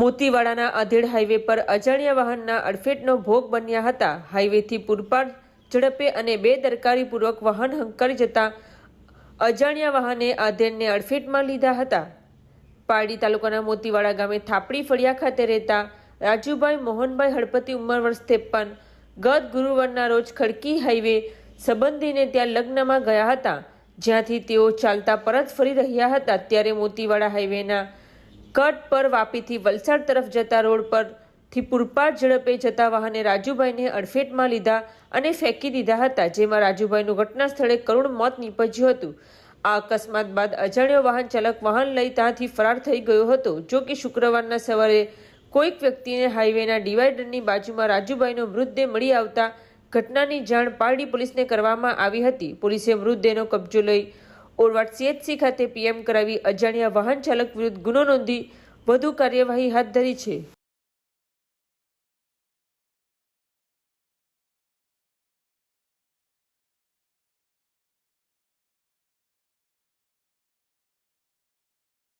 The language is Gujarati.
મોતીવાડાના અધેડ હાઈવે પર અજાણ્યા વાહનના અડફેટનો ભોગ બન્યા હતા. હાઈવેથી પૂરપાર ઝડપે અને બેદરકારીપૂર્વક વાહન હંકારી જતા અજાણ્યા વાહને આધેડને અડફેટમાં લીધા હતા. પારડી તાલુકાના મોતીવાડા ગામે થાપડી ફળિયા ખાતે રહેતા રાજુભાઈ મોહનભાઈ હળપતિ ઉંમર વર્ષ ત્રેપન ગત ગુરુવારના રોજ ખડકી હાઈવે સંબંધીને ત્યાં લગ્નમાં ગયા હતા. જ્યાંથી તેઓ ચાલતા પરત ફરી રહ્યા હતા. ત્યારે મોતીવાડા હાઈવેના કટ પર વાપીથી વલસાડ તરફ જતા રોડ પરથી પૂરપાટ ઝડપે જતા વાહને રાજુભાઈને અડફેટમાં લીધા અને ફેંકી દીધા હતા, જેમાં રાજુભાઈનું ઘટના સ્થળે કરુણ મોત નીપજ્યું હતું. આ અકસ્માત બાદ અજાણ્યો વાહન ચાલક વાહન લઈ ત્યાંથી ફરાર થઈ ગયો હતો. જો કે શુક્રવારના સવારે કોઈક વ્યક્તિને હાઈવેના ડિવાઈડરની બાજુમાં રાજુભાઈનો મૃતદેહ મળી આવતા ઘટનાની જાણ પારડી પોલીસને કરવામાં આવી હતી. પોલીસે મૃતદેહનો કબજો લઈ ઓરવાડ સીએચસી ખાતે પીએમ કરાવી અજાણ્યા વાહન ચાલક વિરુદ્ધ ગુનો નોંધી વધુ કાર્યવાહી હાથ ધરી છે.